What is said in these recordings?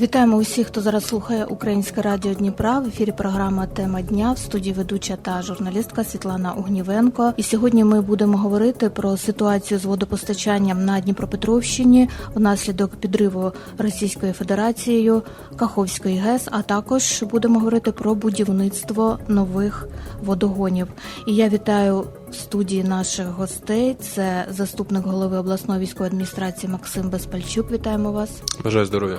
Вітаємо усіх, хто зараз слухає Українське радіо Дніпра. В ефірі програма Тема дня в студії ведуча та журналістка Світлана Огнівенко. І сьогодні ми будемо говорити про ситуацію з водопостачанням на Дніпропетровщині внаслідок підриву Російською Федерацією Каховської ГЕС. А також будемо говорити про будівництво нових водогонів. І я вітаю в студії наших гостей. Це заступник голови обласної військової адміністрації Максим Безпальчук. Вітаємо вас Бажаю здоров'я.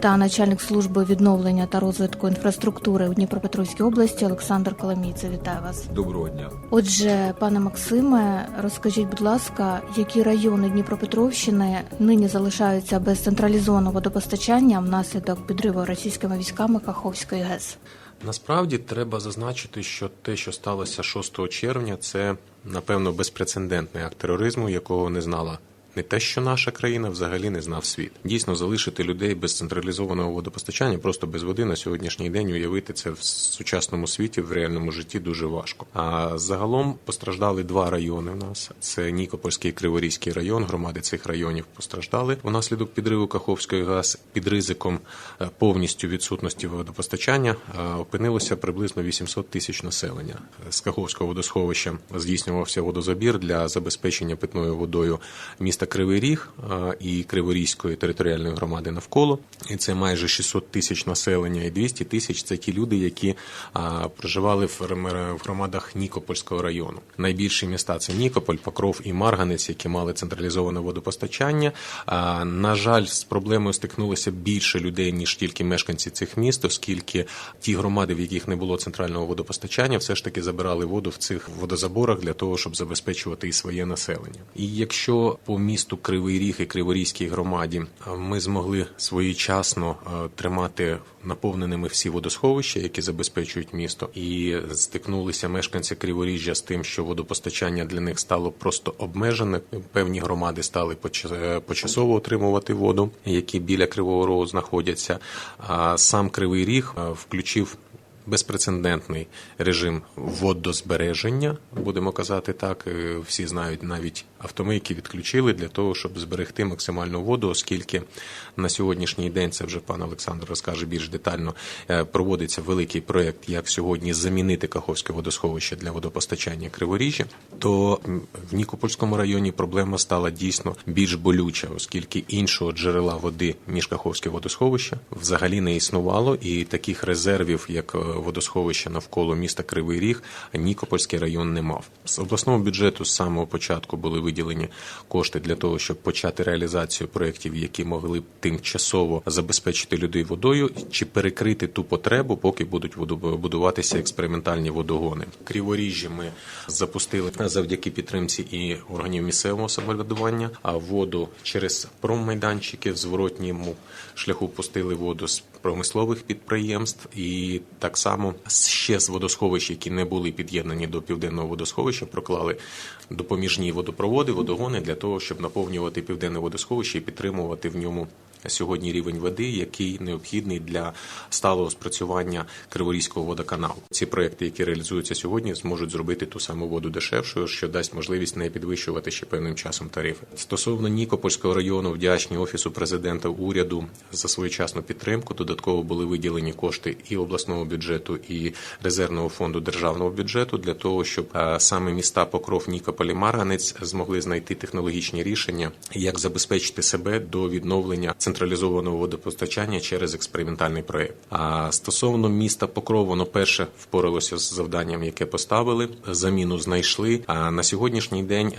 та начальник служби відновлення та розвитку інфраструктури у Дніпропетровській області Олександр Коломійце. Вітаю вас. Доброго дня. Отже, пане Максиме, розкажіть, будь ласка, які райони Дніпропетровщини нині залишаються без централізованого водопостачання внаслідок підриву російськими військами Каховської ГЕС? Насправді треба зазначити, що те, що сталося 6 червня, це напевно безпрецедентний акт тероризму, якого не знала. Не те, що наша країна взагалі не знав світ. Дійсно, залишити людей без централізованого водопостачання, просто без води на сьогоднішній день уявити це в сучасному світі, в реальному житті дуже важко. А загалом постраждали два райони. У нас це Нікопольський і Криворізький район. Громади цих районів постраждали внаслідок підриву Каховської ГАЗ під ризиком е, повністю відсутності водопостачання. е, Опинилося приблизно 800 тисяч населення. З Каховського водосховища здійснювався водозабір для забезпечення питною водою міста Кривий Ріг е, і Криворізької територіальної громади навколо. І це майже 600 тисяч населення, і 200 тисяч це ті люди, які проживали в громадах Нікопольського району. Найбільші міста це Нікополь, Покров і Марганець, які мали централізоване водопостачання. На жаль, з проблемою стикнулося більше людей ніж тільки мешканці цих міст, оскільки ті громади, в яких не було центрального водопостачання, все ж таки забирали воду в цих водозаборах для того, щоб забезпечувати і своє населення. І якщо по місту Кривий Ріг і Криворізькій громаді ми змогли своєчасно тримати наповненими всі водосховища, які забезпечують місто, і стикнулися мешканці Криворіжжя з тим, що водопостачання для них стало просто обмежене. Певні громади стали е, почасово отримувати воду, які біля Кривого Рогу знаходяться. А сам Кривий Ріг е, включив безпрецедентний режим водозбереження, будемо казати так. Е, Всі знають навіть автомийки відключили для того, щоб зберегти максимальну воду, оскільки на сьогоднішній день це вже пан Олександр розкаже більш детально. е, Проводиться великий проєкт, як сьогодні замінити Каховське водосховище для водопостачання Криворіжжя. То в Нікопольському районі проблема стала дійсно більш болюча, оскільки іншого джерела води ніж Каховське водосховище взагалі не існувало, і таких резервів, як е, водосховище навколо міста Кривий Ріг, Нікопольський район не мав. З обласного бюджету з самого початку були виділені кошти для того, щоб почати реалізацію проєктів, які могли б тимчасово забезпечити людей водою чи перекрити ту потребу, поки будуть будуватися експериментальні водогони. Криворіжжі ми запустили завдяки підтримці і органів місцевого самоврядування, а воду через промайданчики в зворотньому шляху пустили воду з промислових підприємств, і так само ще з водосховищ, які не були під'єднані до південного водосховища, проклали допоміжні водопроводи, водогони для того, щоб наповнювати південне водосховище і підтримувати в ньому. Сьогодні рівень води, який необхідний для сталого спрацювання Криворізького водоканалу. Ці проекти, які реалізуються сьогодні, зможуть зробити ту саму воду дешевшою, що дасть можливість не підвищувати ще певним часом тарифи. Стосовно Нікопольського району, вдячні офісу президента уряду за своєчасну підтримку. Додатково були виділені кошти і обласного бюджету, і резервного фонду державного бюджету для того, щоб е, саме міста Покров, Нікополь Марганець змогли знайти технологічні рішення, як забезпечити себе до відновлення централізованого водопостачання через експериментальний проект. А стосовно міста Покров, воно перше впоралося з завданням, яке поставили. Заміну знайшли. А на сьогоднішній день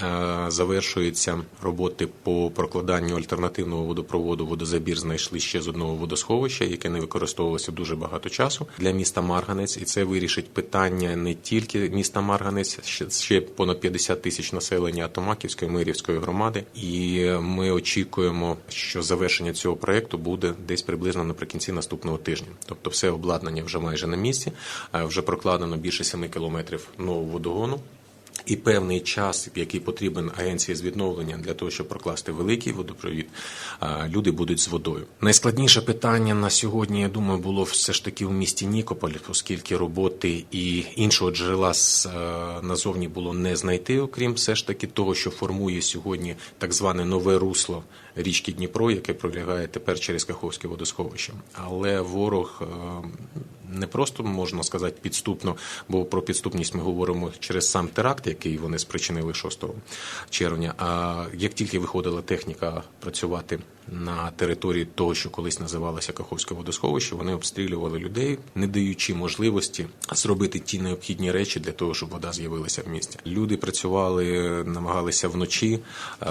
завершуються роботи по прокладанню альтернативного водопроводу. Водозабір знайшли ще з одного водосховища, яке не використовувалося дуже багато часу для міста Марганець, і це вирішить питання не тільки міста Марганець, ще понад 50 тисяч населення Томаківської Мирівської громади. І ми очікуємо, що завершення цього проекту буде десь приблизно наприкінці наступного тижня. Тобто, все обладнання вже майже на місці, е, вже прокладено більше 7 кілометрів нового водогону. І певний час, який потрібен агенції з відновлення для того, щоб прокласти великий водопровід, люди будуть з водою. Найскладніше питання на сьогодні, я думаю, було все ж таки в місті Нікополь, оскільки роботи і іншого джерела е, назовні було не знайти, окрім все ж таки того, що формує сьогодні так зване нове русло річки Дніпро, яке пролягає тепер через Каховське водосховище. Але ворог е, не просто можна сказати підступно, бо про підступність ми говоримо через сам теракт, який вони спричинили 6 червня. А як тільки виходила техніка працювати на території того, що колись називалося Каховське водосховище, вони обстрілювали людей, не даючи можливості зробити ті необхідні речі для того, щоб вода з'явилася в місті. Люди працювали, намагалися вночі.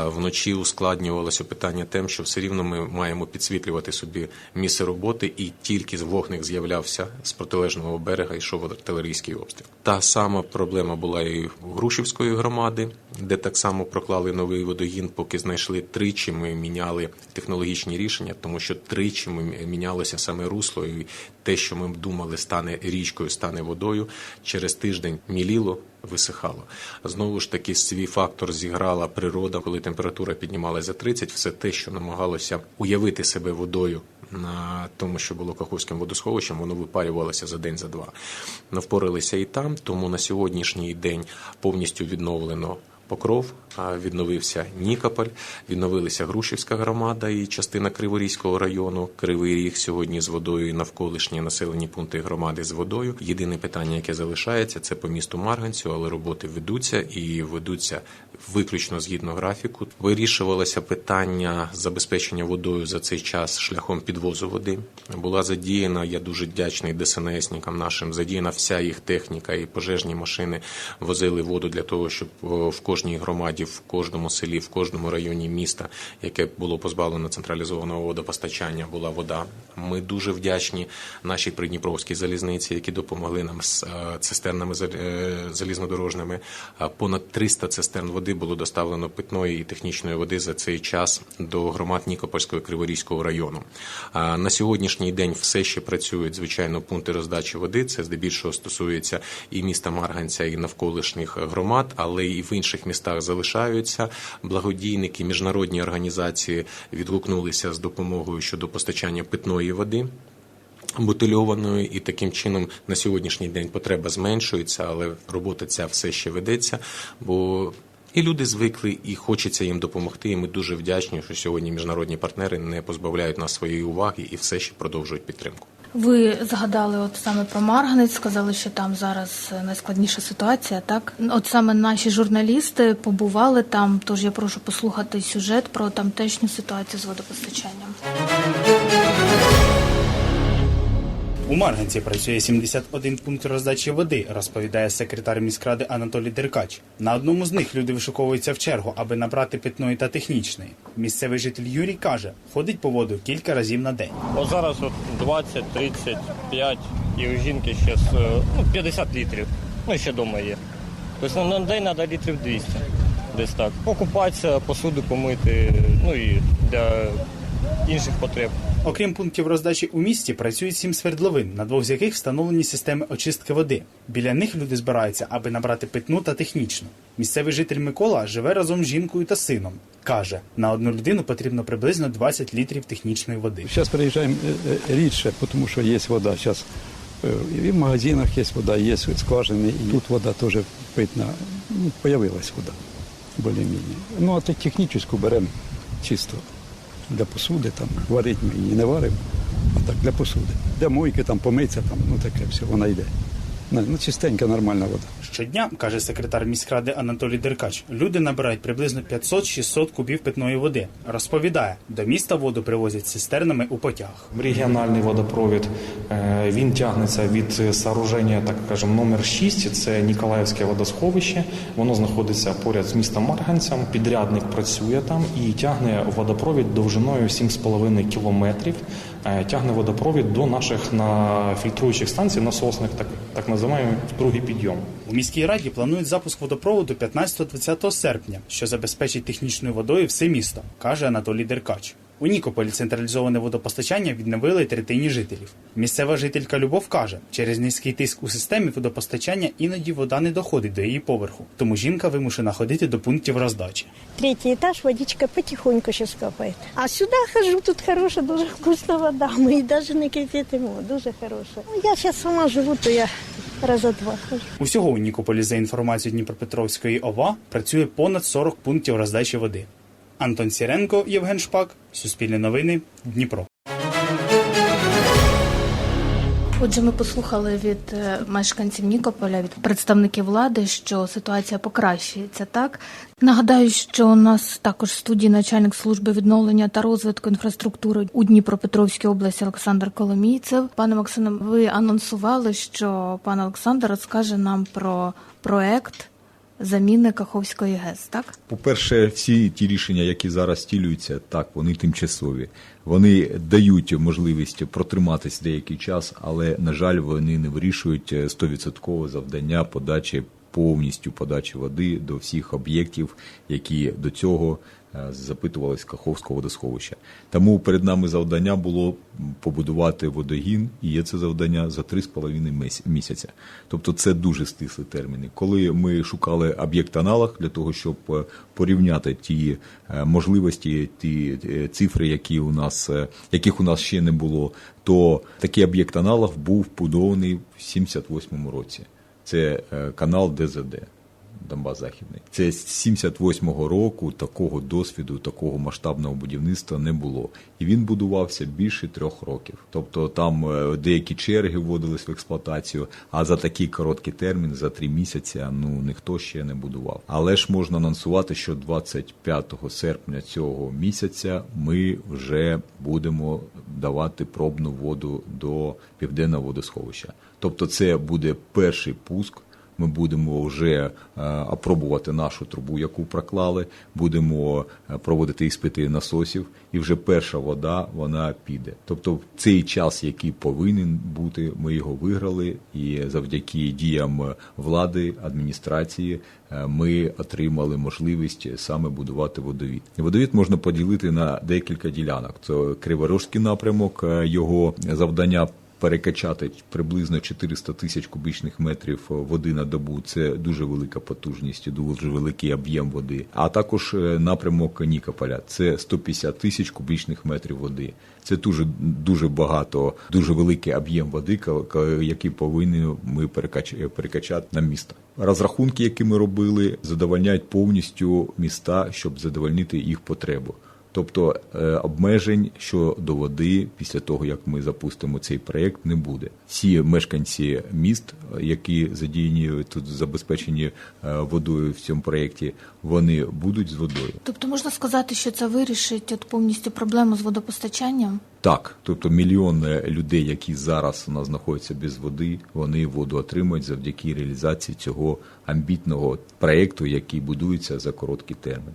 Вночі ускладнювалося питання тим, що все рівно ми маємо підсвітлювати собі місце роботи, і тільки з вогник з'являвся з протилежного берега, йшов артилерійський обстріл. Та сама проблема була і у Грушівської громади, де так само проклали новий водогін, поки знайшли тричі. Ми міняли технологічні рішення, тому що тричі ми мінялося саме русло, і те, що ми думали, стане річкою, стане водою, через тиждень міліло. Висихало знову ж таки свій фактор зіграла природа, коли температура піднімалася за 30, Все те, що намагалося уявити себе водою на тому, що було Каховським водосховищем, воно випарювалося за день за два. Не впоралися і там, тому на сьогоднішній день повністю відновлено. Покров, відновився Нікополь, відновилася Грушівська громада і частина Криворізького району. Кривий Ріг сьогодні з водою і навколишні населені пункти громади з водою. Єдине питання, яке залишається, це по місту Марганцю, але роботи ведуться і ведуться виключно згідно графіку. Вирішувалося питання забезпечення водою за цей час шляхом підвозу води. Була задіяна. Я дуже вдячний ДСНСникам нашим. Задіяна вся їх техніка і пожежні машини возили воду для того, щоб о, в кожній громаді, в кожному селі, в кожному районі міста, яке було позбавлено централізованого водопостачання, була вода. Ми дуже вдячні нашій придніпровській залізниці, які допомогли нам з е, цистернами е, залізнодорожними. Понад 300 цистерн води було доставлено питної і технічної води за цей час до громад Нікопольського і Криворізького району. На сьогоднішній день все ще працюють звичайно пункти роздачі води. Це здебільшого стосується і міста Марганця, і навколишніх громад, але і в інших містах залишаються. Благодійники, міжнародні організації відгукнулися з допомогою щодо постачання питної води. Бутильованої і таким чином на сьогоднішній день потреба зменшується, але робота ця все ще ведеться, бо і люди звикли, і хочеться їм допомогти. І ми дуже вдячні, що сьогодні міжнародні партнери не позбавляють нас своєї уваги і все ще продовжують підтримку. Ви згадали от саме про Марганець, сказали, що там зараз е, найскладніша ситуація. Так, от саме наші журналісти побували там. Тож я прошу послухати сюжет про тамтешню ситуацію з водопостачанням. У Марганці працює 71 пункт роздачі води, розповідає секретар міськради Анатолій Деркач. На одному з них люди вишуковуються в чергу, аби набрати питної та технічної. Місцевий житель Юрій каже, ходить по воду кілька разів на день. От зараз от 20, 35 і у жінки ще е, ну, 50 літрів. Ну, ще вдома є. Тобто на день треба літрів 200. Десь так. Покупатися, посуду помити, ну і для інших потреб. Окрім пунктів роздачі у місті, працюють сім свердловин, на двох з яких встановлені системи очистки води. Біля них люди збираються, аби набрати питну та технічну. Місцевий житель Микола живе разом з жінкою та сином. Каже, на одну людину потрібно приблизно 20 літрів технічної води. Сейчас приезжаем э, э, рідше, потому что есть вода. Сейчас и в магазинах есть вода, есть скважины, и тут вода тоже питна. Ну, появилась вода, более-менее. Ну, а так техническую берем чисто для посуди, там, варить ми її не варимо, а так для посуди. Для мойки, там, помиться, там, ну таке все, вона йде. Ну, чистенька, нормальна вода. Щодня, каже секретар міськради Анатолій Деркач, люди набирають приблизно 500-600 кубів питної води. Розповідає, до міста воду привозять цистернами у потяг. Регіональний водопровід е, він тягнеться від сооруження, так кажемо, номер 6, Це Ніколаївське водосховище. Воно знаходиться поряд з містом Марганцем. Підрядник працює там і тягне водопровід довжиною 7,5 кілометрів. Е, Тягне водопровід до наших на фільтруючих станцій, насосних, так так називаємо другий підйом. У міській раді планують запуск водопроводу 15-20 серпня, що забезпечить технічною водою все місто, каже Анатолій Деркач. У Нікополі централізоване водопостачання відновили третині жителів. Місцева жителька Любов каже, через низький тиск у системі водопостачання іноді вода не доходить до її поверху, тому жінка вимушена ходити до пунктів роздачі. Третий этаж, водичка потихоньку сейчас капает. А сюда хожу, тут хорошая, дуже вкусная вода. Мы и даже не кипятимо, дуже хорошая. Ну, я сейчас сама живу, то я раза два хожу. Усього у Нікополі, за інформацією Дніпропетровської ОВА, працює понад 40 пунктів роздачі води. Антон Сіренко, Євген Шпак, Суспільне новини, Дніпро. Отже, ми послухали від е, мешканців Нікополя, від представників влади, що ситуація покращується. Так нагадаю, що у нас також в студії начальник служби відновлення та розвитку інфраструктури у Дніпропетровській області Олександр Коломійцев. Пане Максиме, ви анонсували, що пан Олександр розкаже нам про проект заміни Каховської ГЕС. Так По-перше, всі ті рішення, які зараз стілюються, так, вони тимчасові. Вони дають можливість протриматись деякий час, але, на жаль, вони не вирішують стовідсотково завдання подачі повністю подачі води до всіх об'єктів, які до цього е, запитувались Каховського водосховища. Тому перед нами завдання було побудувати водогін, і є це завдання за 3,5 мес- місяця. Тобто це дуже стислі терміни. Коли ми шукали об'єкт аналог для того, щоб е, порівняти ті е, можливості, ті цифри, які у нас, яких у нас ще не було, то такий об'єкт аналог був побудований в 78-му році. Це е, канал ДЗД. Донбас Західний. Це з 78-го року такого досвіду, такого масштабного будівництва не було. І він будувався більше трьох років. Тобто там е, деякі черги вводились в експлуатацію, а за такий короткий термін, за три місяці, ну ніхто ще не будував. Але ж можна анонсувати, що 25 серпня цього місяця ми вже будемо давати пробну воду до південного водосховища. Тобто, це буде перший пуск. Ми будемо вже е, опробувати нашу трубу, яку проклали, будемо е, проводити іспити насосів, і вже перша вода вона піде. Тобто, цей час, який повинен бути, ми його виграли, і завдяки діям влади, адміністрації, е, ми отримали можливість саме будувати водовід. Водовід можна поділити на декілька ділянок. Це Криворожський напрямок, е, його завдання перекачати приблизно 400 тисяч кубічних метрів води на добу. Це дуже велика потужність, дуже великий об'єм води. А також е, напрямок Нікополя це 150 тисяч кубічних метрів води. Це дуже дуже багато, дуже великий об'єм води, який повинні ми перекач- перекачати на місто. Розрахунки, які ми робили, задовольняють повністю міста, щоб задовольнити їх потребу. Тобто е, обмежень щодо води після того, як ми запустимо цей проєкт, не буде. Всі мешканці міст, які задіяні тут забезпечені е, водою в цьому проєкті, вони будуть з водою. тобто можна сказати, що це вирішить от повністю проблему з водопостачанням. Так, тобто мільйон е, людей, які зараз у нас знаходяться без води, вони воду отримують завдяки реалізації цього амбітного проєкту, який будується за короткий термін.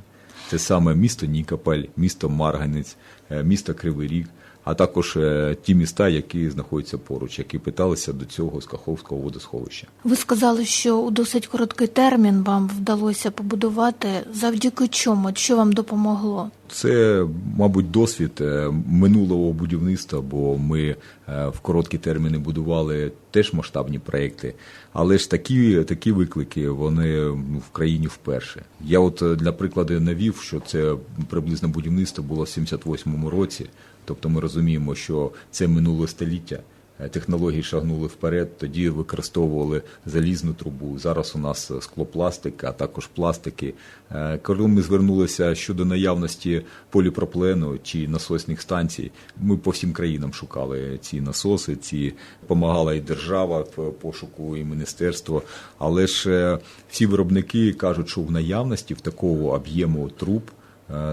Це саме місто Нікополь, місто Марганець, е, місто Кривий Ріг, а також е, ті міста, які знаходяться поруч, які питалися до цього з Каховського водосховища. Ви сказали, що у досить короткий термін вам вдалося побудувати. Завдяки чому? Що вам допомогло? Це, мабуть, досвід е, минулого будівництва, бо ми е, в короткі терміни будували теж масштабні проекти. Але ж такі, такі виклики вони ну, в країні вперше. Я от для прикладу навів, що це приблизно будівництво було в 78-му році. Тобто ми розуміємо, що це минуле століття. Е, Технології шагнули вперед, тоді використовували залізну трубу. Зараз у нас склопластик, а також пластики. Е, Коли ми звернулися щодо наявності поліпроплену чи насосних станцій, ми по всім країнам шукали ці насоси, ці допомагала і держава в пошуку, і міністерство. Але ж е, всі виробники кажуть, що в наявності в такого об'єму труб е,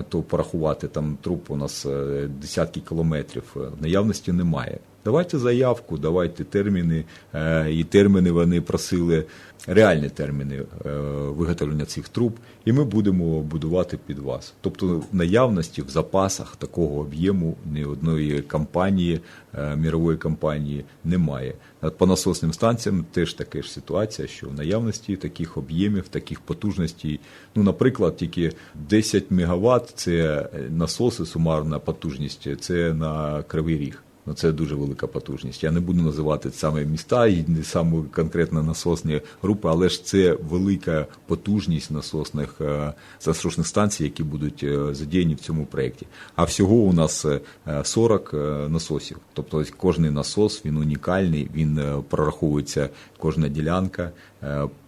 то порахувати там труп у нас е, десятки кілометрів е, наявності немає. Давайте заявку, давайте терміни. Е, І терміни вони просили реальні терміни е, виготовлення цих труб, і ми будемо будувати під вас. Тобто в наявності в запасах такого об'єму ні одної компанії, е, мірової компанії немає. Е, По насосним станціям теж така ж ситуація, що в наявності таких об'ємів, таких потужностей, ну, наприклад, тільки 10 МВт – це насоси, сумарна потужність, це на Кривий Ріг. Ну, це дуже велика потужність. Я не буду називати саме міста і не саме конкретно насосні групи, але ж це велика потужність насосних е, засушних станцій, які будуть е, задіяні в цьому проєкті. А всього у нас е, 40 е, насосів. Тобто кожний насос він унікальний, він е, прораховується кожна ділянка.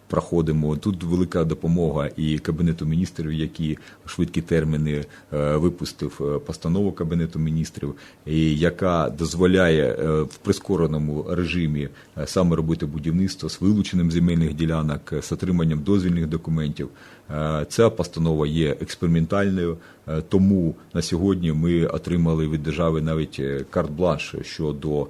Проходимо. Тут велика допомога і Кабінету міністрів, які швидкі терміни е, випустив е, постанову Кабінету міністрів, яка дозволяє е, в прискореному режимі саме робити будівництво з вилученням земельних ділянок, з отриманням дозвільних документів. Ця постанова є експериментальною, тому на сьогодні ми отримали від держави навіть карт-бланш щодо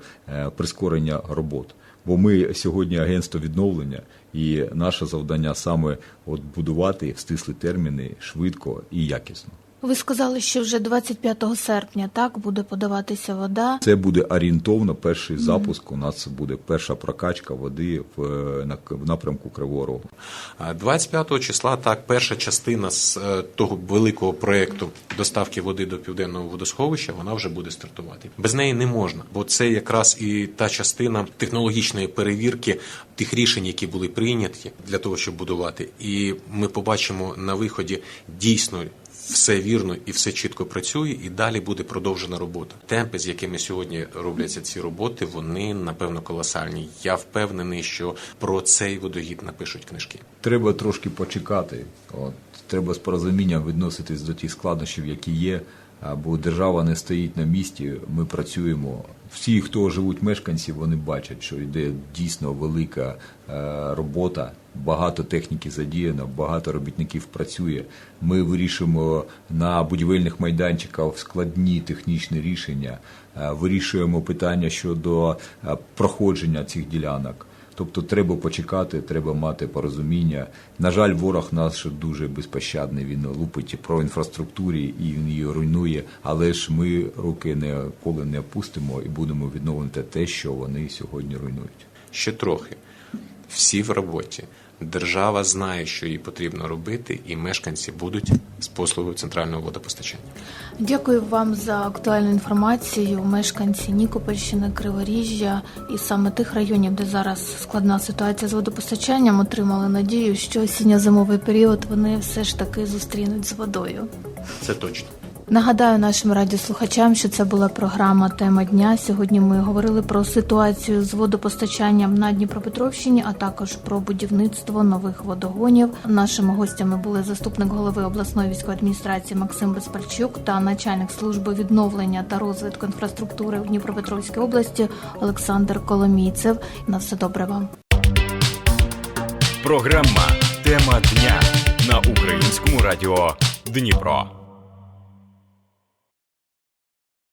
прискорення робот. Бо ми сьогодні агентство відновлення, і наше завдання саме от будувати в стисли терміни швидко і якісно. Ви сказали, що вже 25 серпня так буде подаватися вода. Це буде орієнтовно перший запуск. У нас буде перша прокачка води в, на- в напрямку Кривого Рогу. А 25 числа так перша частина з е, того великого проекту доставки води до південного водосховища вона вже буде стартувати. Без неї не можна, бо це якраз і та частина технологічної перевірки тих рішень, які були прийняті для того, щоб будувати. І ми побачимо на виході дійсно. Все вірно і все чітко працює, і далі буде продовжена робота. Темпи, з якими сьогодні робляться ці роботи, вони напевно колосальні. Я впевнений, що про цей водогід напишуть книжки. Треба трошки почекати. От, треба з порозумінням відноситись до тих складнощів, які є. Бо держава не стоїть на місці, ми працюємо. Всі, хто живуть мешканці, вони бачать, що йде дійсно велика е, робота, багато техніки задіяно, багато робітників працює. Ми вирішуємо на будівельних майданчиках складні технічні рішення, е, вирішуємо питання щодо е, проходження цих ділянок. Тобто треба почекати, треба мати порозуміння. На жаль, ворог наш дуже безпощадний. Він лупить про інфраструктурі і він її руйнує. Але ж ми руки ніколи не опустимо і будемо відновлювати те, що вони сьогодні руйнують. Ще трохи. Всі в роботі. Держава знає, що їй потрібно робити, і мешканці будуть з послугою центрального водопостачання. Дякую вам за актуальну інформацію. Мешканці Нікопольщини, Криворіжжя і саме тих районів, де зараз складна ситуація з водопостачанням, отримали надію, що осінньо-зимовий період вони все ж таки зустрінуть з водою. Це точно. Нагадаю нашим радіослухачам, що це була програма Тема дня. Сьогодні ми говорили про ситуацію з водопостачанням на Дніпропетровщині, а також про будівництво нових водогонів. Нашими гостями були заступник голови обласної військової адміністрації Максим Безпальчук та начальник служби відновлення та розвитку інфраструктури в Дніпропетровській області Олександр Коломійцев. На все добре вам. Програма Тема дня на українському радіо Дніпро.